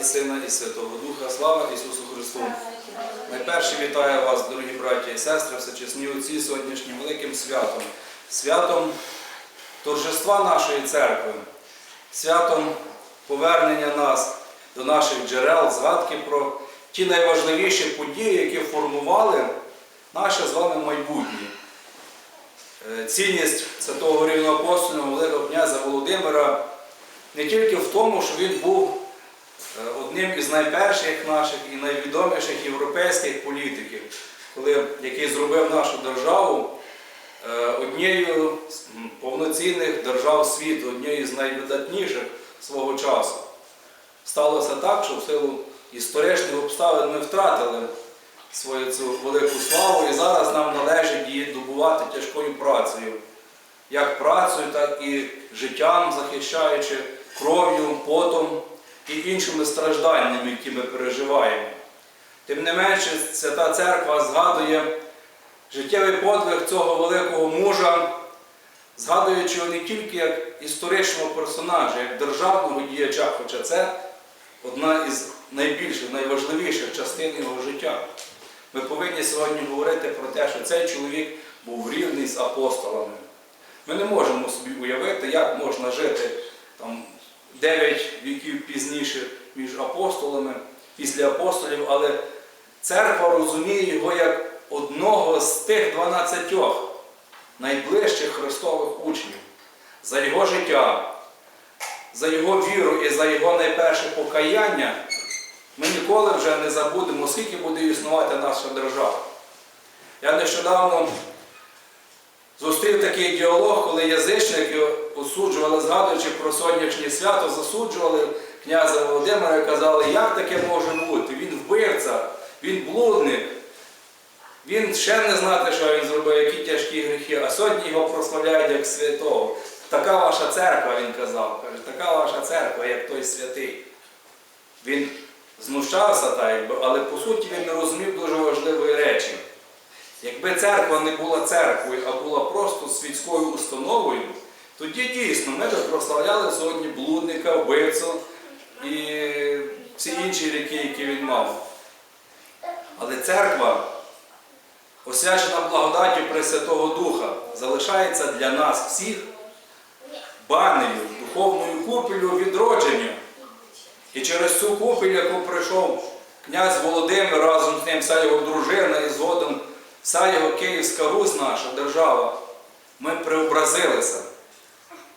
і Сина, і Святого Духа. Слава Ісусу Христу! Найперше вітаю вас, дорогі браті і сестри, всечесні отці сьогоднішнім великим святом, святом торжества нашої церкви, святом повернення нас до наших джерел, згадки про ті найважливіші події, які формували наше з вами майбутнє. Е, Цінність святого рівноапостольного Великого князя Володимира не тільки в тому, що він був одним із найперших наших і найвідоміших європейських політиків, коли, який зробив нашу державу е, однією з повноцінних держав світу, однією з найвидатніших свого часу. Сталося так, що в силу історичних обставин ми втратили свою цю велику славу, і зараз нам належить її добувати тяжкою працею. Як працею, так і життям, захищаючи кров'ю, потом і іншими стражданнями, які ми переживаємо. Тим не менше, Свята Церква згадує життєвий подвиг цього великого мужа, згадуючи його не тільки як історичного персонажа, як державного діяча, хоча це одна із найбільших, найважливіших частин його життя. Ми повинні сьогодні говорити про те, що цей чоловік був рівний з апостолами. Ми не можемо собі уявити, як можна жити там, 9 віків пізніше між апостолами, після апостолів, але церква розуміє його як одного з тих 12 найближчих Христових учнів. За його життя, за його віру і за його найперше покаяння ми ніколи вже не забудемо, скільки буде існувати наша держава. Я нещодавно зустрів такий діалог, коли язичники осуджували, згадуючи про сьогоднішнє свято, засуджували князя Володимира і казали, як таке може бути? Він вбивця, він блудник, він ще не знати, що він зробив, які тяжкі гріхи, а сьогодні його прославляють як святого. Така ваша церква, він казав, каже, така ваша церква, як той святий. Він знущався, так, але по суті він не розумів дуже важливої речі. Якби церква не була церквою, а була просто світською установою, тоді дійсно ми прославляли сьогодні блудника, вбивцю і всі інші ріки, які він мав. Але церква, освячена благодаттю Пресвятого Духа, залишається для нас всіх банею, духовною купелю відродження. І через цю купель, яку прийшов князь Володимир, разом з ним вся його дружина і згодом вся його Київська Русь, наша держава, ми преобразилися.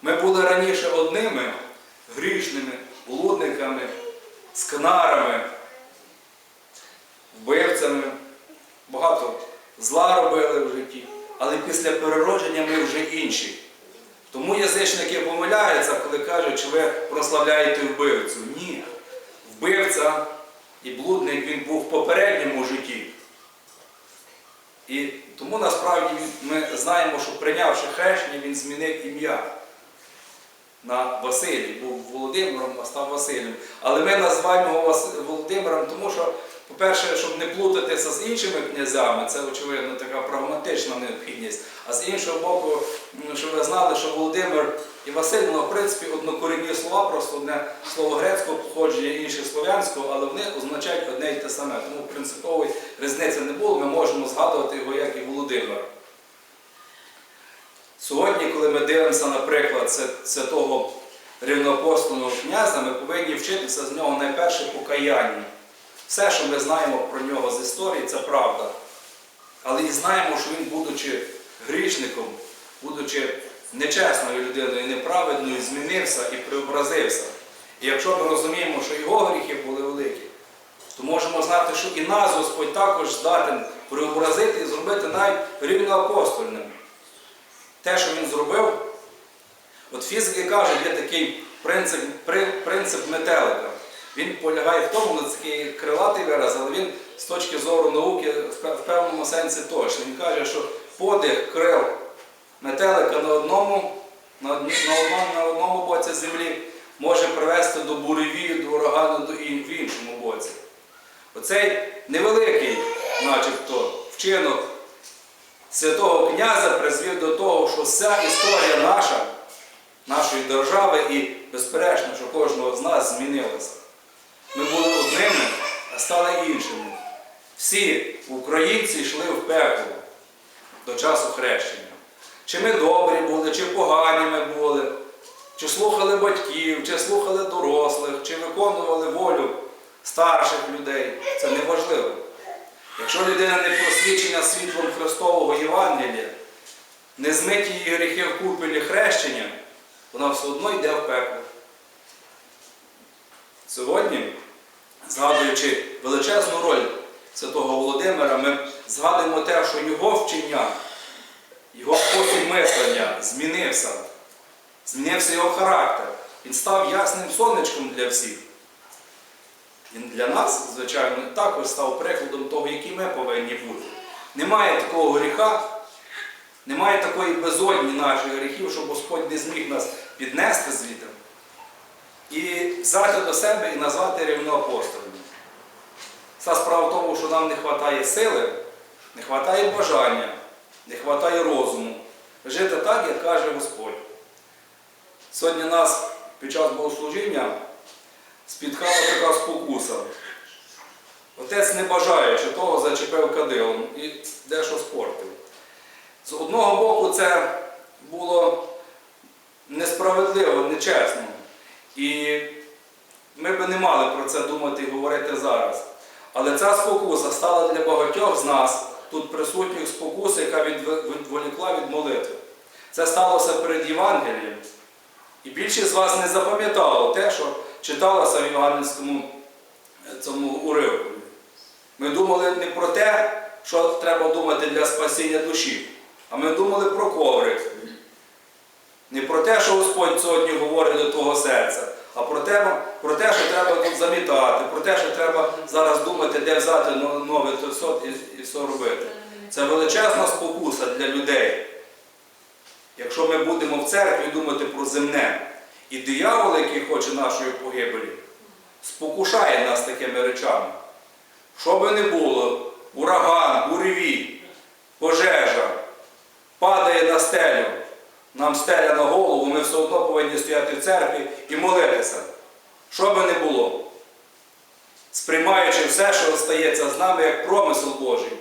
Ми були раніше одними грішними, блудниками, скнарами, вбивцями, багато зла робили в житті, але після переродження ми вже інші. Тому язичники помиляються, коли кажуть, що ви прославляєте вбивцю. Ні. Вбивця і блудник він був в попередньому житті. І тому насправді ми знаємо, що прийнявши хрещення, він змінив ім'я на Василій. Був Володимиром, а став Василем. Але ми називаємо його Володимиром, тому що, по-перше, щоб не плутатися з іншими князями, це, очевидно, така прагматична необхідність. А з іншого боку, щоб ви знали, що Володимир і Василь, ну, в принципі, однокорінні слова, просто одне слово грецького походження, інше слов'янського, але вони означають одне й те саме. Тому принципової різниці не було, ми можемо згадувати його як і Володимир. Сьогодні, коли ми дивимося, наприклад, святого рівноапостольного князя, ми повинні вчитися з нього найперше покаяння. Все, що ми знаємо про нього з історії, це правда. Але і знаємо, що він, будучи грішником, будучи нечесною людиною, неправедною, змінився і преобразився. І якщо ми розуміємо, що його гріхи були великі, то можемо знати, що і нас Господь також здатен преобразити і зробити навіть рівноапостольним. Те, що він зробив, от фізики кажуть, є такий принцип, при- принцип метелика. Він полягає в тому, це такий крилатий вираз, але він з точки зору науки в певному сенсі точний. Він каже, що подих крил метелика на одному, на, одному, на одному боці землі може привести до буревію, до урагану до в іншому боці. Оцей невеликий, начебто, вчинок святого князя призвів до того, що вся історія наша, нашої держави і, безперечно, що кожного з нас змінилася. Ми були одними, а стали іншими. Всі українці йшли в пекло до часу хрещення. Чи ми добрі були, чи погані ми були, чи слухали батьків, чи слухали дорослих, чи виконували волю старших людей. Це не важливо. Якщо людина не просвічена світлом Христового Євангелія, не змиті її гріхи в купелі хрещення, вона все одно йде в пекло. Сьогодні, згадуючи величезну роль святого Володимира, ми згадуємо те, що його вчення, його спосіб мислення змінився. Змінився його характер. Він став ясним сонечком для всіх. Він для нас, звичайно, також став прикладом того, які ми повинні бути. Немає такого гріха, немає такої безодні наших гріхів, щоб Господь не зміг нас піднести звідти і взяти до себе і назвати рівноапостолами. Вся справа в тому, що нам не вистачає сили, не вистачає бажання, не вистачає розуму. Жити так, як каже Господь. Сьогодні нас під час богослужіння спіткала така спокуса. Отець, не бажаючи того, зачепив кадилом і дещо спортив. З одного боку, це було несправедливо, нечесно. І ми би не мали про це думати і говорити зараз. Але ця спокуса стала для багатьох з нас, тут присутніх спокуса, яка відволікла від молитви. Це сталося перед Євангелієм. І більшість з вас не запам'ятало те, що читалося в Євангельському е, цьому уривку. Ми думали не про те, що треба думати для спасіння душі, а ми думали про коврик. Не про те, що Господь сьогодні говорить до твого серця, а про те, про те, що треба тут замітати, про те, що треба зараз думати, де взяти нове то і, і все робити. Це величезна спокуса для людей. Якщо ми будемо в церкві думати про земне, і диявол, який хоче нашої погибелі, спокушає нас такими речами. Що би не було, ураган, буревій, пожежа, падає на стелю, нам стеля на голову, ми все одно повинні стояти в церкві і молитися. Що би не було, сприймаючи все, що стається з нами, як промисел Божий.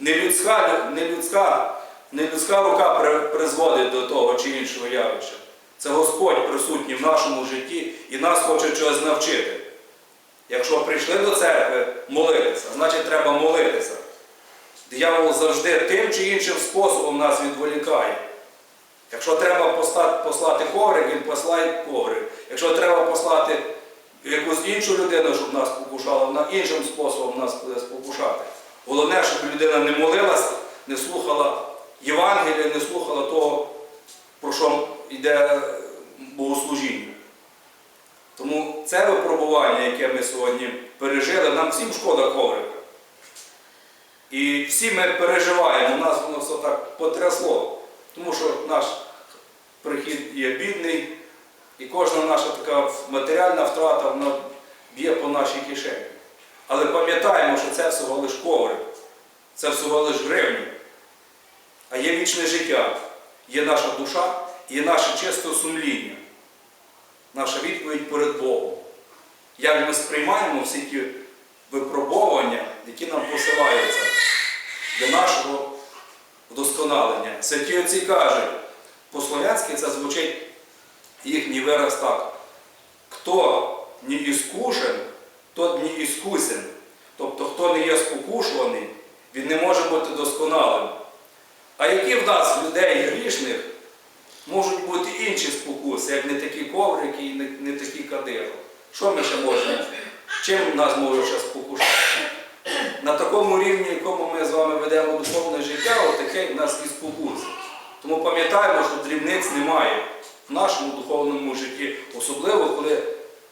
Не людська, не людська, не людська рука призводить до того чи іншого явища. Це Господь присутній в нашому житті і нас хоче чогось навчити. Якщо прийшли до церкви молитися, значить треба молитися. Диявол завжди тим чи іншим способом нас відволікає. Якщо треба послати коврик, він послає коврик. Якщо треба послати якусь іншу людину, щоб нас покушала, вона іншим способом нас буде спокушати. Головне, щоб людина не молилася, не слухала Євангелія, не слухала того, про що йде богослужіння. Тому це випробування, яке ми сьогодні пережили, нам всім шкода коврика. І всі ми переживаємо, нас воно все так потрясло. Тому що наш прихід є бідний, і кожна наша така матеріальна втрата вона б'є по нашій кишені. Але пам'ятаємо, що це всього лиш коврик, це всього лиш гривні. А є вічне життя, є наша душа і наше чисте сумління, наша відповідь перед Богом. Як ми сприймаємо всі ті випробовування, які нам посилаються для нашого вдосконалення. Святі отці кажуть, по-слов'янськи це звучить їхній вираз так. Хто не іскушен, тот не іскусен. Тобто, хто не є спокушуваний, він не може бути досконалим. А які в нас, людей грішних, можуть бути інші спокуси, як не такі коврики і не, такі кадири? Що ми ще можемо? Чим нас може ще спокушати? На такому рівні, якому ми з вами ведемо духовне життя, отаке в нас і спокуси. Тому пам'ятаємо, що дрібниць немає в нашому духовному житті, особливо коли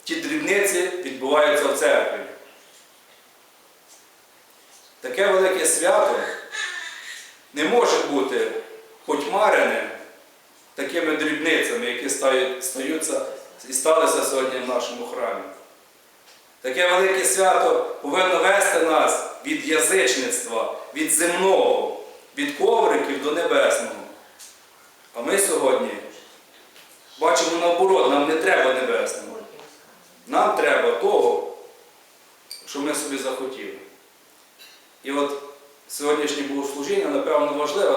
ті дрібниці відбуваються в церкві. Таке велике свято не може бути потьмарене такими дрібницями, які стаються і сталися сьогодні в нашому храмі. Таке велике свято повинно вести нас від язичництва, від земного, від ковриків до небесного. А ми сьогодні бачимо наоборот, нам не треба небесного. Нам треба того, захотів. І от сьогоднішнє богослужіння, напевно, важливе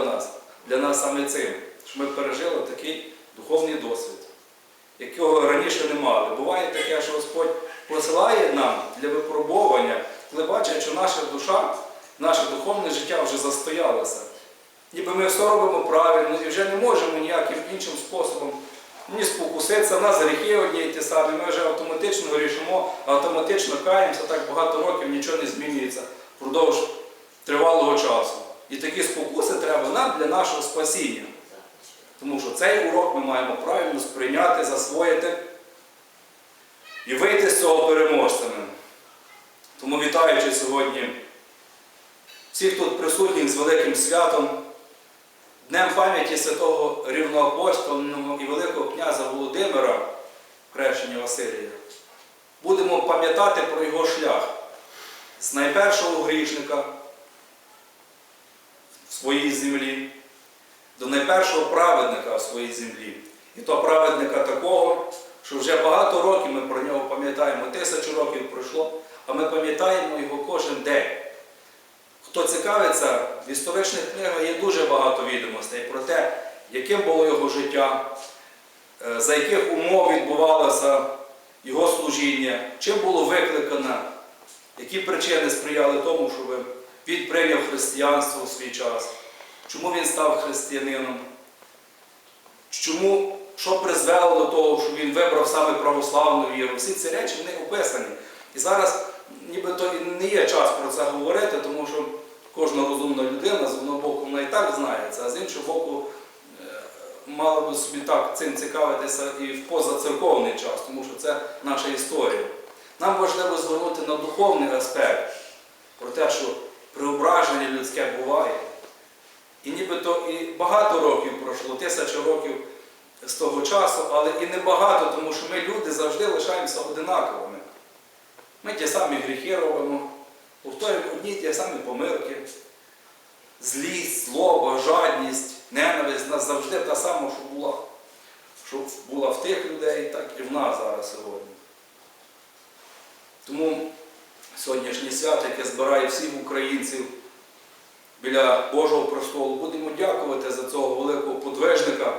для нас саме цим, ми пережили такий духовний досвід, якого раніше не мали. Буває таке, що Господь посилає нам для випробовування, коли бачить, що наша душа, наше духовне життя вже застоялося. Ніби ми все робимо правильно і вже не можемо ніяким іншим способом ні спокуситися, нас гріхи одні і ті самі, ми вже автоматично грішимо, автоматично каємося, так багато років нічого не змінюється впродовж тривалого часу. І такі спокуси треба нам для нашого спасіння. Тому що цей урок ми маємо правильно сприйняти, засвоїти і вийти з цього переможцями. Тому вітаючи сьогодні всіх тут присутніх з великим святом, Днем пам'яті святого рівноапостольного і Великого князя Володимира, хрещення Василія, будемо пам'ятати про його шлях з найпершого грішника в своїй землі до найпершого праведника в своїй землі. І то праведника такого, що вже багато років ми про нього пам'ятаємо, тисячу років пройшло, а ми пам'ятаємо його кожен день. Хто цікавиться, в історичних книгах є дуже багато відомостей про те, яким було його життя, е, за яких умов відбувалося його служіння, чим було викликано, які причини сприяли тому, щоб він прийняв християнство у свій час, чому він став християнином, чому, що призвело до того, що він вибрав саме православну віру. Всі ці речі вони описані. І зараз нібито не є час про це говорити, тому що кожна розумна людина з одного боку вона і так знає це, а з іншого боку е, мала би собі так цим цікавитися і в позацерковний час, тому що це наша історія. Нам важливо звернути на духовний аспект, про те, що преображення людське буває. І нібито і багато років пройшло, тисячі років з того часу, але і не багато, тому що ми люди завжди лишаємося одинаковими. Ми ті самі гріхи робимо, повторюємо одні ті самі помилки. Злість, злоба, жадність, ненависть нас завжди та сама, що була. Що була в тих людей, так і в нас зараз сьогодні. Тому сьогоднішнє свято, яке збирає всіх українців біля Божого престолу, будемо дякувати за цього великого подвижника,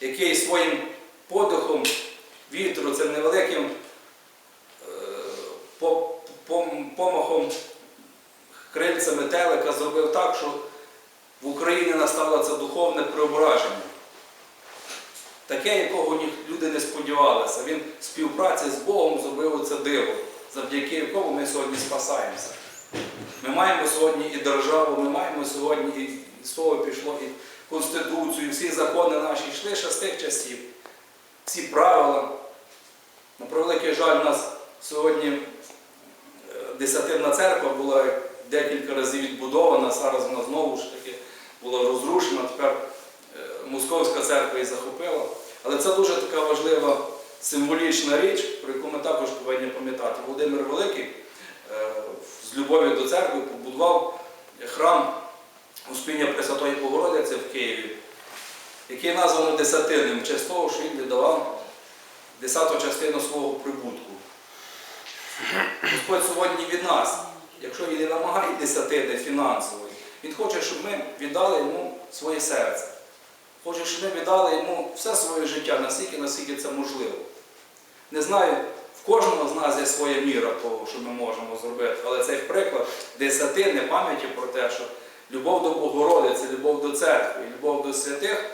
який своїм подихом вітру, цим невеликим е, по- пом- помахом крильця метелика зробив так, що в Україні настало це духовне преображення. Таке, якого ні- люди не сподівалися. Він в співпраці з Богом зробив це диво, завдяки якому ми сьогодні спасаємося. Ми маємо сьогодні і державу, ми маємо сьогодні і з того пішло, і Конституцію, і всі закони наші йшли ще з тих часів. Всі правила. На превеликий жаль, у нас сьогодні е, десятинна церква була декілька разів відбудована, зараз вона знову ж таки була розрушена, тепер е, Московська церква її захопила. Але це дуже така важлива символічна річ, про яку ми також повинні пам'ятати. Володимир Великий е, з любов'ю до церкви побудував храм Успіння Пресвятої Богородиці в Києві, який названо Десятинним, честь того, що він віддавав десяту частину свого прибутку. Господь сьогодні від нас, якщо він не вимагає десятини фінансової, Він хоче, щоб ми віддали йому своє серце. Хоче, щоб ми віддали йому все своє життя, наскільки, наскільки це можливо. Не знаю, в кожного з нас є своя міра того, що ми можемо зробити, але цей приклад десятини пам'яті про те, що любов до Богородиці, любов до церкви, любов до святих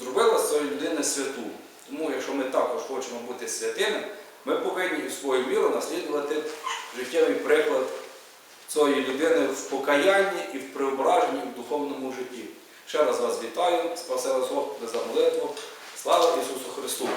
зробила з цієї людини святу. Тому, якщо ми також хочемо бути святими, ми повинні в свою міру наслідувати життєвий приклад цієї людини в покаянні і в преображенні в духовному житті. Ще раз вас вітаю, спасе вас Господи за молитву. Слава Ісусу Христу!